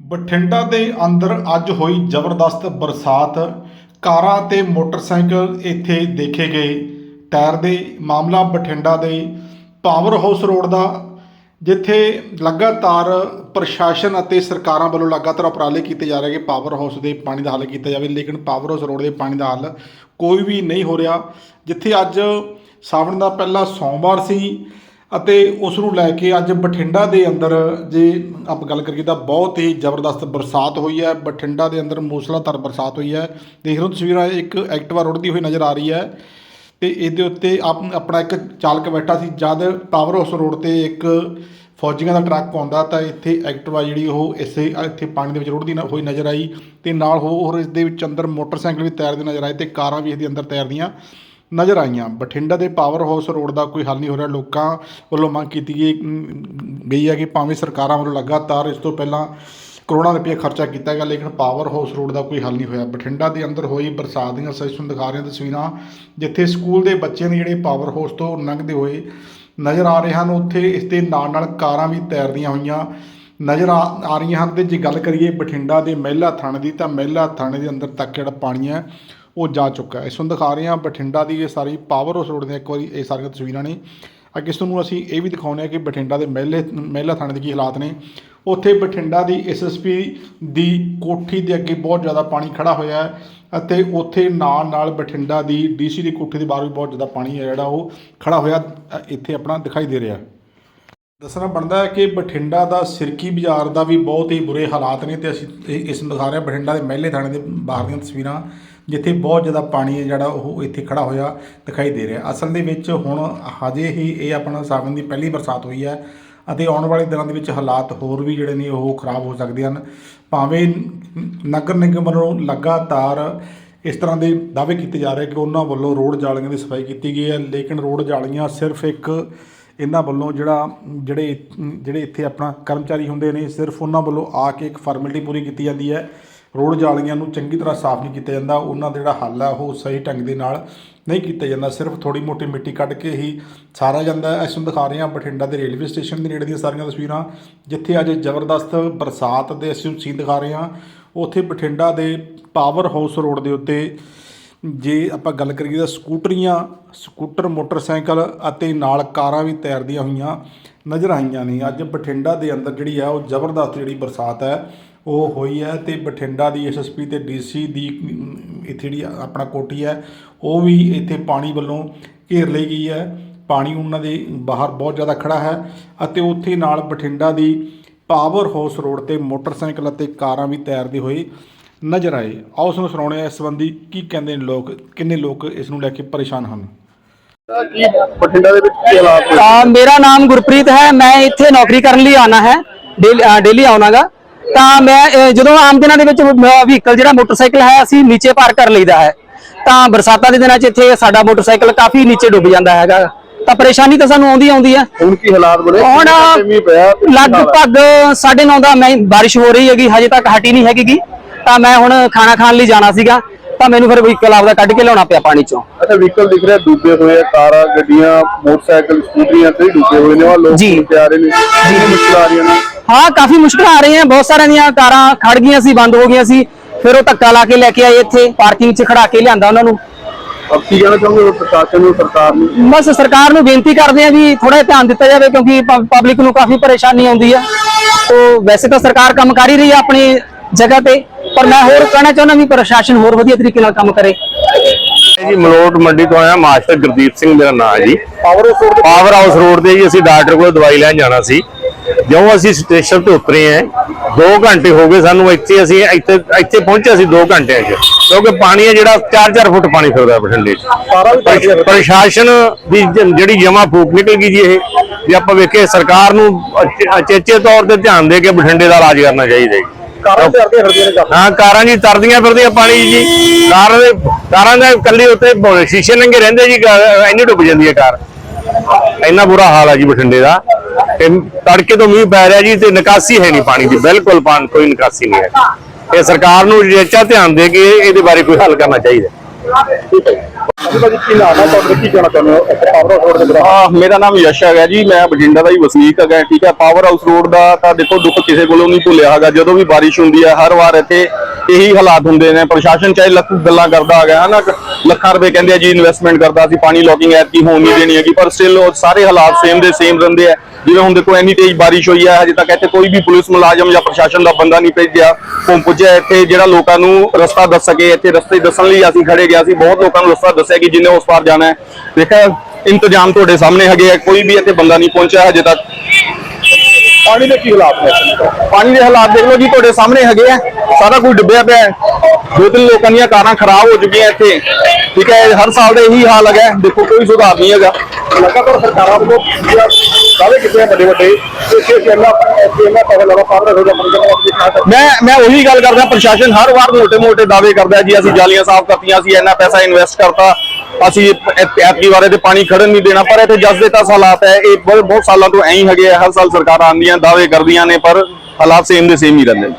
ਬਠਿੰਡਾ ਦੇ ਅੰਦਰ ਅੱਜ ਹੋਈ ਜ਼ਬਰਦਸਤ ਬਰਸਾਤ। ਕਾਰਾਂ ਤੇ ਮੋਟਰਸਾਈਕਲ ਇੱਥੇ ਦੇਖੇ ਗਏ। ਟਾਇਰ ਦੇ ਮਾਮਲਾ ਬਠਿੰਡਾ ਦੇ ਪਾਵਰ ਹਾਊਸ ਰੋਡ ਦਾ, ਜਿੱਥੇ ਲਗਾਤਾਰ ਪ੍ਰਸ਼ਾਸਨ ਅਤੇ ਸਰਕਾਰਾਂ ਵੱਲੋਂ ਲਗਾਤਾਰ ਉਪਰਾਲੇ ਕੀਤੇ ਜਾ ਰਹੇ ਕਿ ਪਾਵਰ ਹਾਊਸ ਦੇ ਪਾਣੀ ਦਾ ਹੱਲ ਕੀਤਾ ਜਾਵੇ, ਲੇਕਿਨ ਪਾਵਰ ਹਾਊਸ ਰੋਡ ਦੇ ਪਾਣੀ ਦਾ ਹੱਲ ਕੋਈ ਵੀ ਨਹੀਂ ਹੋ ਰਿਹਾ, ਜਿੱਥੇ ਅੱਜ ਸਾਵਣ ਦਾ ਪਹਿਲਾ ਸੋਮਵਾਰ ਸੀ। ਅਤੇ ਉਸ ਨੂੰ ਲੈ ਕੇ ਅੱਜ ਬਠਿੰਡਾ ਦੇ ਅੰਦਰ ਜੇ ਆਪਾਂ ਗੱਲ ਕਰੀਏ ਤਾਂ ਬਹੁਤ ਹੀ ਜ਼ਬਰਦਸਤ ਬਰਸਾਤ ਹੋਈ ਹੈ, ਬਠਿੰਡਾ ਦੇ ਅੰਦਰ ਮੂਸਲਾਧਾਰ ਬਰਸਾਤ ਹੋਈ ਹੈ। ਦੇਖ ਰਹੇ ਹੋ ਤਸਵੀਰਾਂ, ਇੱਕ ਐਕਟਿਵਾ ਰੁੜਦੀ ਹੋਈ ਨਜ਼ਰ ਆ ਰਹੀ ਹੈ ਤੇ ਇਹਦੇ ਉੱਤੇ ਆਪ ਆਪਣਾ ਇੱਕ ਚਾਲਕ ਬੈਠਾ ਸੀ, ਜਦ ਪਾਵਰ ਹਾਊਸ ਰੋਡ ਤੇ ਇੱਕ ਫੌਜੀਆਂ ਦਾ ਟਰੱਕ ਆਉਂਦਾ ਤਾਂ ਇੱਥੇ ਐਕਟਿਵਾ ਜਿਹੜੀ ਉਹ ਇਸੇ, ਇੱਥੇ ਪਾਣੀ ਦੇ ਵਿੱਚ ਰੁੜਦੀ ਨਾ- ਹੋਈ ਨਜ਼ਰ ਆਈ ਤੇ ਨਾਲ ਹੋਰ ਇਸ ਦੇ ਵਿੱਚ ਅੰਦਰ ਮੋਟਰਸਾਈਕਲ ਵੀ ਤੈਰਦੇ ਨਜ਼ਰ ਆਏ ਤੇ ਕਾਰਾਂ ਵੀ ਇਹਦੇ ਅੰਦਰ ਤੈਰਦੀਆਂ। ਨਜ਼ਰ ਆਈਆਂ। ਬਠਿੰਡਾ ਦੇ ਪਾਵਰ ਹਾਊਸ ਰੋਡ ਦਾ ਕੋਈ ਹੱਲ ਨਹੀਂ ਹੋ ਰਿਹਾ। ਲੋਕਾਂ ਵੱਲੋਂ ਮੰਗ ਕੀਤੀ ਗਈ ਗਈ ਹੈ ਕਿ ਭਾਵੇਂ ਸਰਕਾਰਾਂ ਵੱਲੋਂ ਲਗਾਤਾਰ ਇਸ ਤੋਂ ਪਹਿਲਾਂ ਕਰੋੜਾਂ ਰੁਪਏ ਖਰਚਾ ਕੀਤਾ ਗਿਆ, ਲੇਕਿਨ ਪਾਵਰ ਹਾਊਸ ਰੋਡ ਦਾ ਕੋਈ ਹੱਲ ਨਹੀਂ ਹੋਇਆ। ਬਠਿੰਡਾ ਦੇ ਅੰਦਰ ਹੋਈ ਬਰਸਾਤ ਦੀਆਂ ਸੈਸ਼ਨ ਦਿਖਾ ਰਹੀਆਂ ਤਸਵੀਰਾਂ, ਜਿੱਥੇ ਸਕੂਲ ਦੇ ਬੱਚਿਆਂ ਨੇ ਜਿਹੜੇ ਪਾਵਰ ਹਾਊਸ ਤੋਂ ਲੰਘਦੇ ਹੋਏ ਨਜ਼ਰ ਆ ਰਹੇ ਹਨ। ਉੱਥੇ ਇਸ ਦੇ ਨਾਲ ਨਾਲ ਕਾਰਾਂ ਵੀ ਤੈਰਦੀਆਂ ਹੋਈਆਂ ਨਜ਼ਰ ਆ ਆ ਰਹੀਆਂ ਹਨ। ਤੇ ਜੇ ਗੱਲ ਕਰੀਏ ਬਠਿੰਡਾ ਦੇ ਮਹਿਲਾ ਥਾਣੇ ਦੀ, ਤਾਂ ਮਹਿਲਾ ਥਾਣੇ ਦੇ ਅੰਦਰ ਤੱਕ ਜਿਹੜਾ ਪਾਣੀ ਹੈ ਉਹ ਜਾ ਚੁੱਕਾ ਹੈ। ਇਸ ਨੂੰ ਦਿਖਾ ਰਹੇ ਹਾਂ ਬਠਿੰਡਾ ਦੀ ਇਹ ਸਾਰੀ ਪਾਵਰ ਹਾਊਸ ਰੋਡ ਦੀਆਂ ਇੱਕ ਵਾਰੀ ਇਹ ਸਾਰੀਆਂ ਤਸਵੀਰਾਂ ਨੇ। ਅੱਗੇ ਤੁਹਾਨੂੰ ਅਸੀਂ ਇਹ ਵੀ ਦਿਖਾਉਂਦੇ ਹਾਂ ਕਿ ਬਠਿੰਡਾ ਦੇ ਮਹਿਲੇ, ਮਹਿਲਾ ਥਾਣੇ ਦੇ ਕੀ ਹਾਲਾਤ ਨੇ। ਉੱਥੇ ਬਠਿੰਡਾ ਦੀ ਐਸਐਸਪੀ ਦੀ ਕੋਠੀ ਦੇ ਅੱਗੇ ਬਹੁਤ ਜ਼ਿਆਦਾ ਪਾਣੀ ਖੜਾ ਹੋਇਆ ਹੈ ਅਤੇ ਉੱਥੇ ਨਾਲ ਨਾਲ ਬਠਿੰਡਾ ਦੀ ਡੀਸੀ ਦੀ ਕੋਠੀ ਦੇ ਬਾਹਰ ਵੀ ਬਹੁਤ ਜ਼ਿਆਦਾ ਪਾਣੀ ਹੈ ਜਿਹੜਾ ਉਹ ਖੜਾ ਹੋਇਆ ਇੱਥੇ ਆਪਣਾ ਦਿਖਾਈ ਦੇ ਰਿਹਾ। ਦੱਸਣਾ ਬਣਦਾ ਹੈ ਕਿ ਬਠਿੰਡਾ ਦਾ ਸਿਰਕੀ ਬਾਜ਼ਾਰ ਦਾ ਵੀ ਬਹੁਤ ਹੀ ਬੁਰੇ ਹਾਲਾਤ ਨੇ ਤੇ ਅਸੀਂ ਇਹ- ਇਸ ਨੂੰ ਦਿਖਾ ਰਹੇ ਹਾਂ। ਬਠਿੰਡਾ ਦੇ ਮਹਿਲੇ ਥਾਣੇ ਦੇ ਬਾਹਰ ਦੀਆਂ ਤਸਵੀਰਾਂ। ਜਿੱਥੇ ਬਹੁਤ ਜ਼ਿਆਦਾ ਪਾਣੀ ਹੈ ਜਿਹੜਾ ਉਹ ਇੱਥੇ ਖੜਾ ਹੋਇਆ ਦਿਖਾਈ ਦੇ ਰਿਹਾ। ਅਸਲ ਦੇ ਵਿੱਚ ਹੁਣ ਹਜੇ ਹੀ ਇਹ ਆਪਣਾ ਸਾਵਨ ਦੀ ਪਹਿਲੀ ਬਰਸਾਤ ਹੋਈ ਹੈ ਅਤੇ ਆਉਣ ਵਾਲੇ ਦਿਨਾਂ ਦੇ ਵਿੱਚ ਹਾਲਾਤ ਹੋਰ ਵੀ ਜਿਹੜੇ ਨੇ ਉਹ ਖਰਾਬ ਹੋ ਸਕਦੇ ਹਨ। ਭਾਵੇਂ ਨਗਰ ਨਿਗਮ ਵੱਲੋਂ ਲਗਾਤਾਰ ਇਸ ਤਰ੍ਹਾਂ ਦੇ ਦਾਅਵੇ ਕੀਤੇ ਜਾ ਰਹੇ ਕਿ ਉਹਨਾਂ ਵੱਲੋਂ ਰੋਡ ਜਾਲੀਆਂ ਦੀ ਸਫ਼ਾਈ ਕੀਤੀ ਗਈ ਹੈ, ਲੇਕਿਨ ਰੋਡ ਜਾਲੀਆਂ ਸਿਰਫ ਇੱਕ ਇਹਨਾਂ ਵੱਲੋਂ ਜਿਹੜਾ, ਜਿਹੜੇ ਜਿਹੜੇ ਇੱਥੇ ਆਪਣਾ ਕਰਮਚਾਰੀ ਹੁੰਦੇ ਨੇ, ਸਿਰਫ ਉਹਨਾਂ ਵੱਲੋਂ ਆ ਕੇ ਇੱਕ ਫਾਰਮੈਲਿਟੀ ਪੂਰੀ ਕੀਤੀ ਜਾਂਦੀ ਹੈ। ਰੋਡ ਜਾਲੀਆਂ ਨੂੰ ਚੰਗੀ ਤਰ੍ਹਾਂ ਸਾਫ਼ ਨਹੀਂ ਕੀਤਾ ਜਾਂਦਾ, ਉਹਨਾਂ ਦਾ ਜਿਹੜਾ ਹੱਲ ਹੈ ਉਹ ਸਹੀ ਢੰਗ ਦੇ ਨਾਲ ਨਹੀਂ ਕੀਤਾ ਜਾਂਦਾ, ਸਿਰਫ ਥੋੜੀ ਮੋਟੀ ਮਿੱਟੀ ਕੱਢ ਕੇ ਹੀ ਸਾਰਾ ਜਾਂਦਾ ਹੈ। ਇਸ ਦਿਖਾ ਰਹੇ ਹਾਂ ਬਠਿੰਡਾ ਦੇ ਰੇਲਵੇ ਸਟੇਸ਼ਨ ਦੇ ਨੇੜੇ ਦੀਆਂ ਸਾਰੀਆਂ ਤਸਵੀਰਾਂ, ਜਿੱਥੇ ਅੱਜ ਜ਼ਬਰਦਸਤ ਬਰਸਾਤ ਦੇ, ਅਸੀਂ ਸੀਨ ਦਿਖਾ ਰਹੇ ਹਾਂ। ਉੱਥੇ ਬਠਿੰਡਾ ਦੇ ਪਾਵਰ ਹਾਊਸ ਰੋਡ ਦੇ ਉੱਤੇ ਜੇ ਆਪਾਂ ਗੱਲ ਕਰੀਏ ਤਾਂ ਸਕੂਟਰੀਆਂ, ਸਕੂਟਰ, ਮੋਟਰਸਾਈਕਲ ਅਤੇ ਨਾਲ ਕਾਰਾਂ ਵੀ ਤੈਰਦੀਆਂ ਹੋਈਆਂ ਨਜ਼ਰ ਆਈਆਂ ਨੇ। ਅੱਜ ਬਠਿੰਡਾ ਦੇ ਅੰਦਰ ਜਿਹੜੀ ਆ, ਉਹ ਜ਼ਬਰਦਸਤ ਜਿਹੜੀ ਬਰਸਾਤ ਹੈ ਉਹ ਹੋਈ ਹੈ ਤੇ ਬਠਿੰਡਾ ਦੀ ਐਸਐਸਪੀ ਤੇ ਡੀਸੀ ਦੀ ਇੱਥੇ ਜਿਹੜੀ ਆਪਣਾ ਕੋਠੀ ਹੈ ਉਹ ਵੀ ਇੱਥੇ ਪਾਣੀ ਵੱਲੋਂ ਘੇਰ ਲਈ ਗਈ ਹੈ। ਪਾਣੀ ਉਹਨਾਂ ਦੇ ਬਾਹਰ ਬਹੁਤ ਜ਼ਿਆਦਾ ਖੜਾ ਹੈ ਅਤੇ ਉੱਥੇ ਨਾਲ ਬਠਿੰਡਾ ਦੀ ਪਾਵਰ ਹਾਊਸ ਰੋਡ ਤੇ ਮੋਟਰਸਾਈਕਲ ਅਤੇ ਕਾਰਾਂ ਵੀ ਤੈਰਦੇ ਹੋਏ ਨਜ਼ਰ ਆਏ। ਆਓ ਉਸ ਨੂੰ ਸੁਣਾਉਣੇ ਇਸ ਸੰਬੰਧੀ ਕੀ ਕਹਿੰਦੇ ਨੇ ਲੋਕ ਕਿੰਨੇ ਲੋਕ ਇਸ ਨੂੰ ਲੈ ਕੇ ਪਰੇਸ਼ਾਨ ਹਨ? ਕੀ ਬਠਿੰਡਾ ਦੇ ਵਿੱਚ ਕੀ ਹਾਲਾਤ ਨੇ? ਆ ਮੇਰਾ ਨਾਮ ਗੁਰਪ੍ਰੀਤ ਹੈ ਮੈਂ ਇੱਥੇ ਨੌਕਰੀ ਕਰਨ ਲਈ ਆਣਾ ਹੈ ਡੇਲੀ ਆਉਣਾਗਾ। ਤਾਂ ਮੈਂ ਜਦੋਂ ਆਮ ਦਿਨਾਂ ਦੇ ਵਿੱਚ ਵਹੀਕਲ ਜਿਹੜਾ ਮੋਟਰਸਾਈਕਲ ਹੈ ਅਸੀਂ ਨੀਚੇ ਪਾਰਕ ਕਰ ਲਈਦਾ ਹੈ ਤਾਂ ਬਰਸਾਤਾਂ ਦੇ ਦਿਨਾਂ 'ਚ ਇੱਥੇ ਸਾਡਾ ਮੋਟਰਸਾਈਕਲ ਕਾਫੀ ਨੀਚੇ ਡੁੱਬ ਜਾਂਦਾ ਹੈਗਾ। ਤਾਂ ਪਰੇਸ਼ਾਨੀ ਤਾਂ ਸਾਨੂੰ ਆਉਂਦੀ ਆਉਂਦੀ ਹੈ। ਹੁਣ ਕੀ ਹਾਲਾਤ ਬਣੇ? ਹੁਣ? ਲਗਭਗ 9:30 ਦਾ ਮੈਂ ਬਾਰਿਸ਼ ਹੋ ਰਹੀ ਹੈਗੀ ਹਜੇ ਤੱਕ ਹਟੀ ਨਹੀਂ ਹੈਗੀ। ਤਾਂ ਮੈਂ ਹੁਣ ਖਾਣਾ ਖਾਣ ਲਈ ਜਾਣਾ ਸੀਗਾ ਤਾਂ ਮੈਨੂੰ ਫਿਰ ਵਹੀਕਲ ਆਪਦਾ ਕੱਢ ਕੇ ਲਿਆਉਣਾ ਪਿਆ ਪਾਣੀ 'ਚੋਂ। ਅੱਛਾ ਵਹੀਕਲ ਦਿਖ ਰਿਹਾ ਡੁੱਬੇ ਹੋਏ ਆ ਕਾਰਾਂ ਗੱਡੀਆਂ ਮੋਟਰਸਾਈਕਲ ਸਕੂਟਰੀਆਂ ਤੇ ਡੁੱਬੇ ਹੋਏ ਨੇ। ਉਹ ਲੋਕ ਰਹੇ ਨੇ ਜੀ। ਮੁਸ਼ਕਲ ਆ ਰਹੀਆਂ ਨੇ। ਹਾਂ ਕਾਫੀ ਮੁਸ਼ਕਲਾਂ ਆ ਰਹੀਆਂ ਬਹੁਤ ਸਾਰਿਆਂ ਦੀਆਂ ਕਾਰਾਂ ਖੜ ਗਈਆਂ ਸੀ ਬੰਦ ਹੋ ਗਈਆਂ ਸੀ। ਫਿਰ ਉਹ ਧੱਕਾ ਲਾ ਕੇ ਲੈ ਕੇ ਆਏ ਇੱਥੇ ਪਾਰਕਿੰਗ 'ਚ ਖੜਾ ਕੇ ਲਿਆਂਦਾ ਉਹਨਾਂ ਨੂੰ। ਅਬ ਕੀ ਕਹਿਣਾ ਚਾਹੁੰਗੇ ਪ੍ਰਸ਼ਾਸਨ ਨੂੰ ਸਰਕਾਰ ਨੂੰ? ਬਸ ਸਰਕਾਰ ਨੂੰ ਬੇਨਤੀ ਕਰਦੇ ਆ ਵੀ ਥੋੜਾ ਧਿਆਨ ਦਿੱਤਾ ਜਾਵੇ ਕਿਉਂਕਿ ਪਬਲਿਕ ਨੂੰ ਕਾਫੀ ਪਰੇਸ਼ਾਨੀ ਆਉਂਦੀ ਆ। ਤੋ ਵੈਸੇ ਤਾਂ ਸਰਕਾਰ ਕੰਮ ਕਰ ਹੀ ਰਹੀ ਆ ਆਪਣੀ ਜਗ੍ਹਾ ਤੇ ਪਰ ਮੈਂ ਹੋਰ ਕਹਿਣਾ ਚਾਹੁੰਦਾ ਵੀ ਪ੍ਰਸ਼ਾਸਨ ਹੋਰ ਵਧੀਆ ਤਰੀਕੇ ਨਾਲ ਕੰਮ ਕਰੇ। ਜੀ ਮਲੋਟ ਮੰਡੀ ਤੋਂ ਆਇਆ ਮਾਸਟਰ ਗੁਰਦੀਪ ਸਿੰਘ ਮੇਰਾ ਨਾਮ ਹੈ ਜੀ। Power house road power house road ਤੇ ਜੀ ਅਸੀਂ ਡਾਕਟਰ ਕੋਲ ਦਵਾਈ ਲੈਣ ਜਾਣਾ ਸੀ। ਜਿਉਂ ਅਸੀਂ ਸਟੇਸ਼ਨ ਤੇ ਉਤਰੇ ਆਂ 2 ਘੰਟੇ ਹੋ ਗਏ ਸਾਨੂੰ ਇੱਥੇ ਅਸੀਂ ਇੱਥੇ ਇੱਥੇ ਪਹੁੰਚੇ ਅਸੀਂ 2 ਘੰਟਿਆਂ 'ਚ ਕਿਉਂਕਿ ਪਾਣੀ ਹੈ ਜਿਹੜਾ 4-4 ਫੁੱਟ ਪਾਣੀ ਫਿਰਦਾ ਬਠਿੰਡੇ 'ਚ। ਹੈ। ਪ੍ਰਸ਼ਾਸਨ ਦੀ ਜਿਹੜੀ ਜਮਾ ਫੂਕ ਨਿਕਲ ਗਈ ਜੀ ਇਹ ਜੇ ਆਪਾਂ ਵੇਖੇ ਸਰਕਾਰ ਨੂੰ ਅਚੇ- ਅਚੇਚੇ ਤੌਰ ਤੇ ਧਿਆਨ ਦੇ ਕੇ ਬਠਿੰਡੇ ਦਾ ਇਲਾਜ ਕਰਨਾ ਚਾਹੀਦਾ ਕਾਫੀ ਹਾਂ ਕਾਰਾਂ ਜੀ ਤਰਦੀਆਂ ਫਿਰਦੀਆਂ ਪਾਣੀ ਜੀ। ਕਾਰਾਂ ਦੇ ਕਾਰਾਂ ਦੇ ਕੱਲੀ ਉੱਤੇ ਸ਼ੀਸ਼ੇ ਨੰਗੇ ਰਹਿੰਦੇ ਜੀ ਇੰਨੀ ਡੁੱਬ ਜਾਂਦੀ ਹੈ ਕਾਰ। ਇੰਨਾ ਬੁਰਾ ਹਾਲ ਹੈ ਜੀ ਬਠਿੰਡੇ ਦਾ। ਤੇ ਤੜਕੇ ਤੋਂ ਮੀਂਹ ਪੈ ਰਿਹਾ ਜੀ ਤੇ ਨਿਕਾਸੀ ਹੈ ਨਹੀਂ ਪਾਣੀ ਦੀ। ਬਿਲਕੁਲ ਪਾਣੀ ਕੋਈ ਨਿਕਾਸੀ ਨਹੀਂ ਹੈ। ਇਹ ਸਰਕਾਰ ਨੂੰ ਜੇਚਾ ਧਿਆਨ ਦੇ ਕੇ ਇਹਦੇ ਬਾਰੇ ਕੋਈ ਹੱਲ ਕਰਨਾ ਚਾਹੀਦਾ। ਮੇਰਾ ਨਾਮ ਯਸ਼ ਹੈਗਾ ਜੀ। ਮੈਂ ਬਠਿੰਡਾ ਦਾ ਹੀ ਵਸਨੀਕ ਹੈਗਾ ਠੀਕ ਹੈ। ਪਾਵਰ ਹਾਊਸ ਰੋਡ ਦਾ ਤਾਂ ਦੇਖੋ ਦੁੱਖ ਕਿਸੇ ਕੋਲੋਂ ਨਹੀਂ ਭੁੱਲਿਆ ਹੈਗਾ। ਜਦੋਂ ਵੀ ਬਾਰਿਸ਼ ਹੁੰਦੀ ਹੈ ਹਰ ਵਾਰ ਇੱਥੇ ਇਹੀ ਹਾਲਾਤ ਹੁੰਦੇ ਨੇ। ਪ੍ਰਸ਼ਾਸਨ ਚਾਹੇ ਲੱਖ ਗੱਲਾਂ ਕਰਦਾ ਹੈਗਾ ਹਨਾ? ਲੱਖਾਂ ਰੁਪਏ ਕਹਿੰਦੇ ਆ ਜੀ ਇਨਵੈਸਟਮੈਂਟ ਕਰਦਾ ਸੀ ਪਾਣੀ ਲੋਕਿੰਗ ਐਪ ਕੀ ਹੋਣ ਨਹੀਂ ਦੇਣੀ ਹੈਗੀ ਪਰ ਸਟਿਲ ਉਹ ਸਾਰੇ ਹਾਲਾਤ ਸੇਮ ਦੇ ਸੇਮ ਰਹਿੰਦੇ ਆ। ਜਿਵੇਂ ਹੁਣ ਦੇਖੋ ਇੰਨੀ ਤੇਜ਼ ਬਾਰਿਸ਼ ਹੋਈ ਹੈ ਹਜੇ ਤੱਕ ਇੱਥੇ ਕੋਈ ਵੀ ਪੁਲਿਸ ਮੁਲਾਜ਼ਮ ਜਾਂ ਪ੍ਰਸ਼ਾਸਨ ਦਾ ਬੰਦਾ ਨਹੀਂ ਭੇਜਿਆ। ਪਹੁੰਚ ਪੁੱਜਿਆ ਇੱਥੇ ਜਿਹੜਾ ਲੋਕਾਂ ਨੂੰ ਰਸਤਾ ਦੱਸ ਸਕੇ ਇੱਥੇ ਰਸਤੇ ਦੱਸਣ ਲਈ ਅਸੀਂ ਖੜੇ ਗਿਆ ਸੀ। ਬਹੁਤ ਲੋਕਾਂ ਨੂੰ ਰਸਤਾ ਦੱਸਿਆ ਕਿ ਜਿੰਨੇ ਉਸ ਪਾਰ ਜਾਣਾ ਹੈ। ਦੇਖਿਆ ਇੰਤਜ਼ਾਮ ਤੁਹਾਡੇ ਸਾਹਮਣੇ ਹੈਗੇ ਆ ਕੋਈ ਵੀ ਇੱਥੇ ਬੰਦਾ ਨਹੀਂ ਪਹੁੰਚਿਆ ਹਜੇ ਤੱਕ। ਪਾਣੀ ਦੇ ਕੀ ਹਾਲਾਤ ਨੇ ਪਾਣੀ ਦੇ ਹਾਲਾਤ ਦੇਖ ਲਓ ਜੀ ਤੁਹਾਡੇ ਸਾਹਮਣੇ ਹੈਗੇ ਆ। ਸਾਰਾ ਕੁਝ ਡੁੱਬਿਆ ਪਿਆ ਹੈ। ਦੋ ਤਿੰਨ ਲੋਕਾਂ ਦੀਆਂ ਕਾਰਾਂ ਖਰਾਬ ਹੋ ਚੁੱਕੀਆਂ ਇੱਥੇ। ਠੀਕ ਹੈ, ਹਰ ਸਾਲ ਦਾ ਇਹੀ ਹਾਲ ਹੈਗਾ। ਦੇਖੋ, ਕੋਈ ਸੁਧਾਰ ਨਹੀਂ ਹੈਗਾ। ਲਗਾਤਾਰ ਸਰਕਾਰਾਂ ਵੱਲੋਂ ਦਾਅਵੇ ਕਿਤੇ ਵੱਡੇ ਵੱਡੇ? ਮੈਂ ਮੈਂ ਉਹੀ ਗੱਲ ਕਰਦਾ, ਪ੍ਰਸ਼ਾਸਨ ਹਰ ਵਾਰ ਮੋਟੇ ਮੋਟੇ ਦਾਅਵੇ ਕਰਦਾ ਜੀ, ਅਸੀਂ ਜਾਲੀਆਂ ਸਾਫ਼ ਕਰਤੀਆਂ, ਅਸੀਂ ਇੰਨਾ ਪੈਸਾ ਇਨਵੈਸਟ ਕਰਤਾ। ਅਸੀਂ ਐਤਕੀ ਵਾਰੇ ਤੇ ਪਾਣੀ ਖੜਨ ਨਹੀਂ ਦੇਣਾ, ਪਰ ਇੱਥੇ ਜਸ ਦੇ ਤਾਂ ਹਾਲਾਤ ਹੈ। ਇਹ ਬਹੁਤ ਸਾਲਾਂ ਤੋਂ ਐਂ ਹੀ ਹੈ ਹਰ ਸਾਲ ਸਰਕਾਰਾਂ ਆਂਦੀਆਂ ਦਾਅਵੇ ਕਰਦੀਆਂ ਨੇ, ਪਰ ਹਾਲਾਤ ਸੇਮ ਦੇ ਸੇਮ ਹੀ ਰਹਿੰਦੇ ਨੇ।